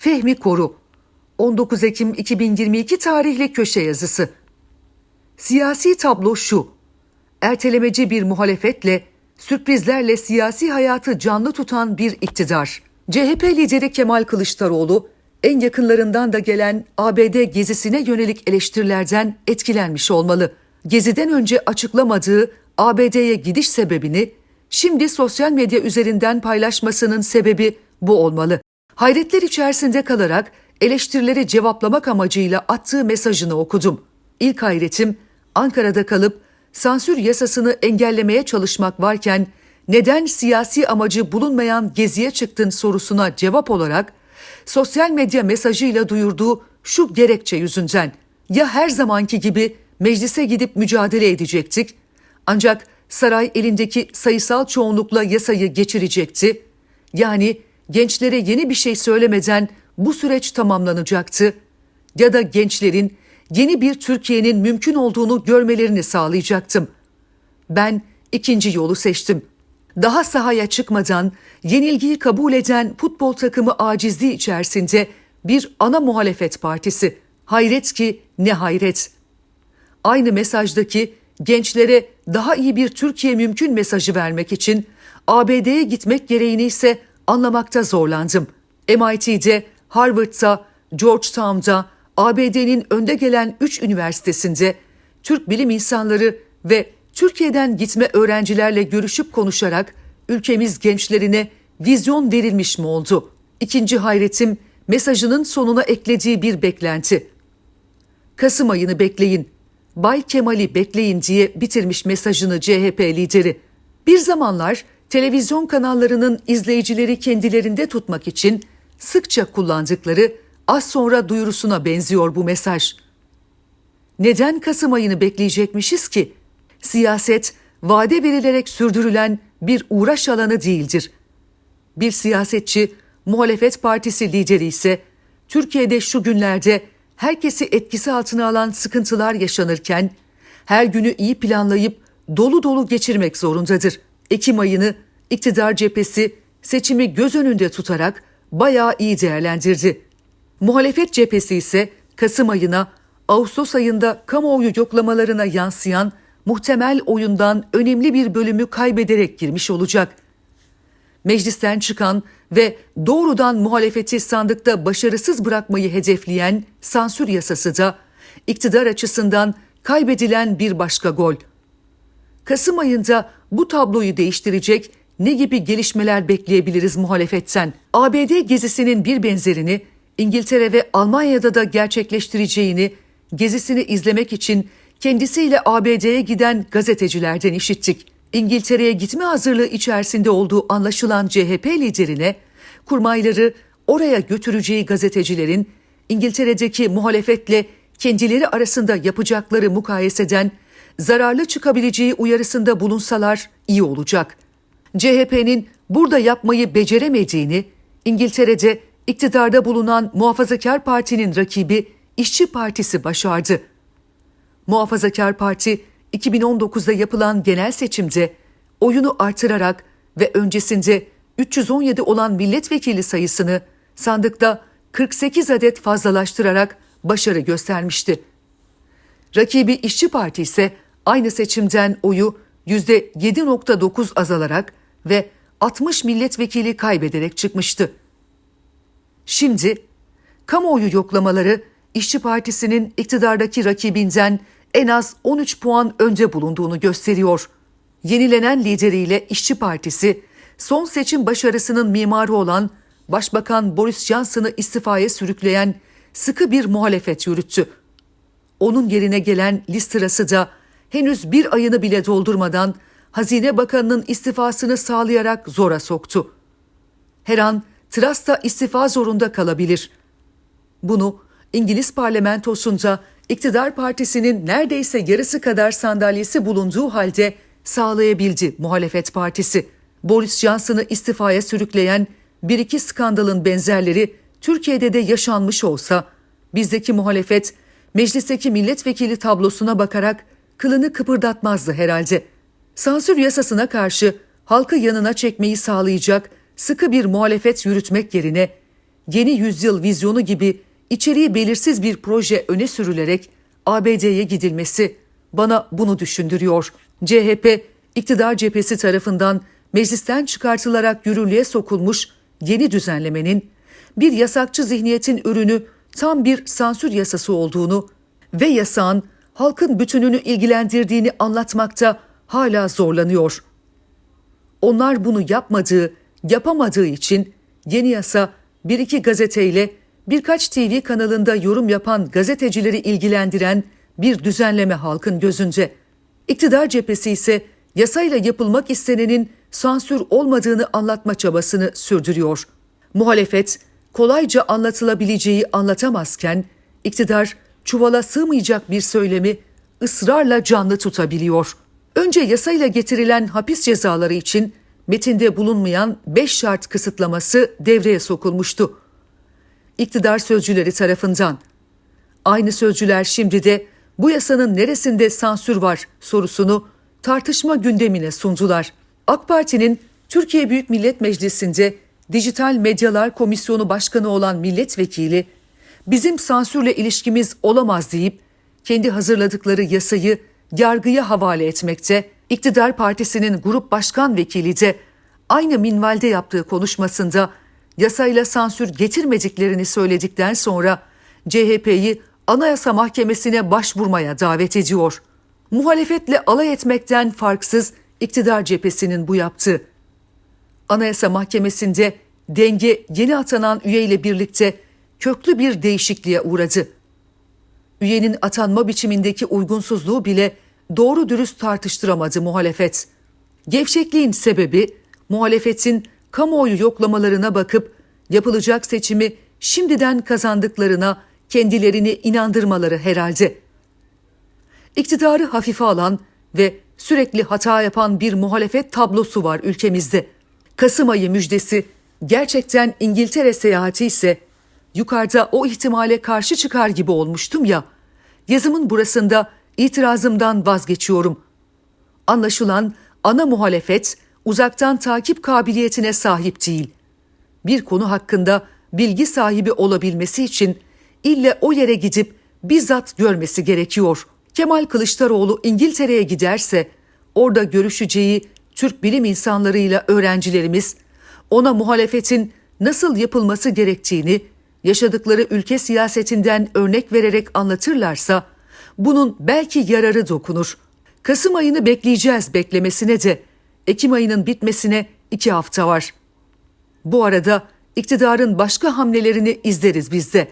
Fehmi Koru 19 Ekim 2022 tarihli köşe yazısı. Siyasi tablo şu. Ertelemeci bir muhalefetle, sürprizlerle siyasi hayatı canlı tutan bir iktidar. CHP lideri Kemal Kılıçdaroğlu, en yakınlarından da gelen ABD gezisine yönelik eleştirilerden etkilenmiş olmalı. Geziden önce açıklamadığı ABD'ye gidiş sebebini şimdi sosyal medya üzerinden paylaşmasının sebebi bu olmalı. Hayretler içerisinde kalarak eleştirileri cevaplamak amacıyla attığı mesajını okudum. İlk hayretim Ankara'da kalıp sansür yasasını engellemeye çalışmak varken neden siyasi amacı bulunmayan geziye çıktın sorusuna cevap olarak sosyal medya mesajıyla duyurduğu şu gerekçe yüzünden ya her zamanki gibi meclise gidip mücadele edecektik ancak saray elindeki sayısal çoğunlukla yasayı geçirecekti. Yani gençlere yeni bir şey söylemeden bu süreç tamamlanacaktı ya da gençlerin yeni bir Türkiye'nin mümkün olduğunu görmelerini sağlayacaktım. Ben ikinci yolu seçtim. Daha sahaya çıkmadan yenilgiyi kabul eden futbol takımı acizliği içerisinde bir ana muhalefet partisi. Hayret ki ne hayret. Aynı mesajdaki gençlere daha iyi bir Türkiye mümkün mesajı vermek için ABD'ye gitmek gereğini ise anlamakta zorlandım. MIT'de, Harvard'da, Georgetown'da, ABD'nin önde gelen 3 üniversitesinde Türk bilim insanları ve Türkiye'den gitme öğrencilerle görüşüp konuşarak ülkemiz gençlerine vizyon verilmiş mi oldu? İkinci hayretim mesajının sonuna eklediği bir beklenti. Kasım ayını bekleyin, Bay Kemal'i bekleyin diye bitirmiş mesajını CHP lideri. Bir zamanlar televizyon kanallarının izleyicileri kendilerinde tutmak için sıkça kullandıkları az sonra duyurusuna benziyor bu mesaj. Neden Kasım ayını bekleyecekmişiz ki? Siyaset vade verilerek sürdürülen bir uğraş alanı değildir. Bir siyasetçi, muhalefet partisi lideri ise Türkiye'de şu günlerde herkesi etkisi altına alan sıkıntılar yaşanırken her günü iyi planlayıp dolu dolu geçirmek zorundadır. Ekim ayını iktidar cephesi seçimi göz önünde tutarak bayağı iyi değerlendirdi. Muhalefet cephesi ise Kasım ayına Ağustos ayında kamuoyu yoklamalarına yansıyan muhtemel oyundan önemli bir bölümü kaybederek girmiş olacak. Meclisten çıkan ve doğrudan muhalefeti sandıkta başarısız bırakmayı hedefleyen sansür yasası da iktidar açısından kaybedilen bir başka gol. Kasım ayında bu tabloyu değiştirecek ne gibi gelişmeler bekleyebiliriz muhalefetten? ABD gezisinin bir benzerini İngiltere ve Almanya'da da gerçekleştireceğini gezisini izlemek için kendisiyle ABD'ye giden gazetecilerden işittik. İngiltere'ye gitme hazırlığı içerisinde olduğu anlaşılan CHP liderine kurmayları oraya götüreceği gazetecilerin İngiltere'deki muhalefetle kendileri arasında yapacakları mukayeseden zararlı çıkabileceği uyarısında bulunsalar iyi olacak. CHP'nin burada yapmayı beceremediğini İngiltere'de iktidarda bulunan Muhafazakar Parti'nin rakibi İşçi Partisi başardı. Muhafazakar Parti 2019'da yapılan genel seçimde oyunu artırarak ve öncesinde 317 olan milletvekili sayısını sandıkta 48 adet fazlalaştırarak başarı göstermişti. Rakibi İşçi Parti ise aynı seçimden oyu %7.9 azalarak ve 60 milletvekili kaybederek çıkmıştı. Şimdi kamuoyu yoklamaları İşçi Partisi'nin iktidardaki rakibinden en az 13 puan önce bulunduğunu gösteriyor. Yenilenen lideriyle İşçi Partisi son seçim başarısının mimarı olan Başbakan Boris Johnson'ı istifaya sürükleyen sıkı bir muhalefet yürüttü. Onun yerine gelen Listras'ı da henüz bir ayını bile doldurmadan Hazine Bakanı'nın istifasını sağlayarak zora soktu. Her an Tras da istifa zorunda kalabilir. Bunu İngiliz parlamentosunda iktidar partisinin neredeyse yarısı kadar sandalyesi bulunduğu halde sağlayabildi muhalefet partisi. Boris Johnson'ı istifaya sürükleyen bir iki skandalın benzerleri Türkiye'de de yaşanmış olsa bizdeki muhalefet meclisteki milletvekili tablosuna bakarak kılını kıpırdatmazdı herhalde. Sansür yasasına karşı halkı yanına çekmeyi sağlayacak sıkı bir muhalefet yürütmek yerine yeni yüzyıl vizyonu gibi içeriği belirsiz bir proje öne sürülerek ABD'ye gidilmesi bana bunu düşündürüyor. CHP iktidar cephesi tarafından meclisten çıkartılarak yürürlüğe sokulmuş yeni düzenlemenin bir yasakçı zihniyetin ürünü tam bir sansür yasası olduğunu ve yasağın halkın bütününü ilgilendirdiğini anlatmakta hala zorlanıyor. Onlar bunu yapmadığı, yapamadığı için yeni yasa bir iki gazeteyle birkaç TV kanalında yorum yapan gazetecileri ilgilendiren bir düzenleme halkın gözünce. İktidar cephesi ise yasayla yapılmak istenenin sansür olmadığını anlatma çabasını sürdürüyor. Muhalefet kolayca anlatılabileceği anlatamazken iktidar çuvala sığmayacak bir söylemi ısrarla canlı tutabiliyor. Önce yasayla getirilen hapis cezaları için metinde bulunmayan 5 şart kısıtlaması devreye sokulmuştu. İktidar sözcüleri tarafından. Aynı sözcüler şimdi de bu yasanın neresinde sansür var sorusunu tartışma gündemine sundular. AK Parti'nin Türkiye Büyük Millet Meclisi'nde Dijital Medyalar Komisyonu Başkanı olan milletvekili bizim sansürle ilişkimiz olamaz deyip kendi hazırladıkları yasayı yargıya havale etmekte. İktidar Partisi'nin grup başkan vekili de aynı minvalde yaptığı konuşmasında yasayla sansür getirmediklerini söyledikten sonra CHP'yi Anayasa Mahkemesi'ne başvurmaya davet ediyor. Muhalefetle alay etmekten farksız iktidar cephesinin bu yaptığı. Anayasa Mahkemesi'nde denge yeni atanan üyeyle birlikte köklü bir değişikliğe uğradı. Üyenin atanma biçimindeki uygunsuzluğu bile doğru dürüst tartıştıramadı muhalefet. Gevşekliğin sebebi muhalefetin kamuoyu yoklamalarına bakıp yapılacak seçimi şimdiden kazandıklarına kendilerini inandırmaları herhalde. İktidarı hafife alan ve sürekli hata yapan bir muhalefet tablosu var ülkemizde. Kasım ayı müjdesi gerçekten İngiltere seyahati ise yukarıda o ihtimale karşı çıkar gibi olmuştum ya. Yazımın burasında itirazımdan vazgeçiyorum. Anlaşılan ana muhalefet uzaktan takip kabiliyetine sahip değil. Bir konu hakkında bilgi sahibi olabilmesi için ille o yere gidip bizzat görmesi gerekiyor. Kemal Kılıçdaroğlu İngiltere'ye giderse orada görüşeceği Türk bilim insanlarıyla öğrencilerimiz ona muhalefetin nasıl yapılması gerektiğini yaşadıkları ülke siyasetinden örnek vererek anlatırlarsa bunun belki yararı dokunur. Kasım ayını bekleyeceğiz beklemesine de Ekim ayının bitmesine iki hafta var. Bu arada iktidarın başka hamlelerini izleriz biz de.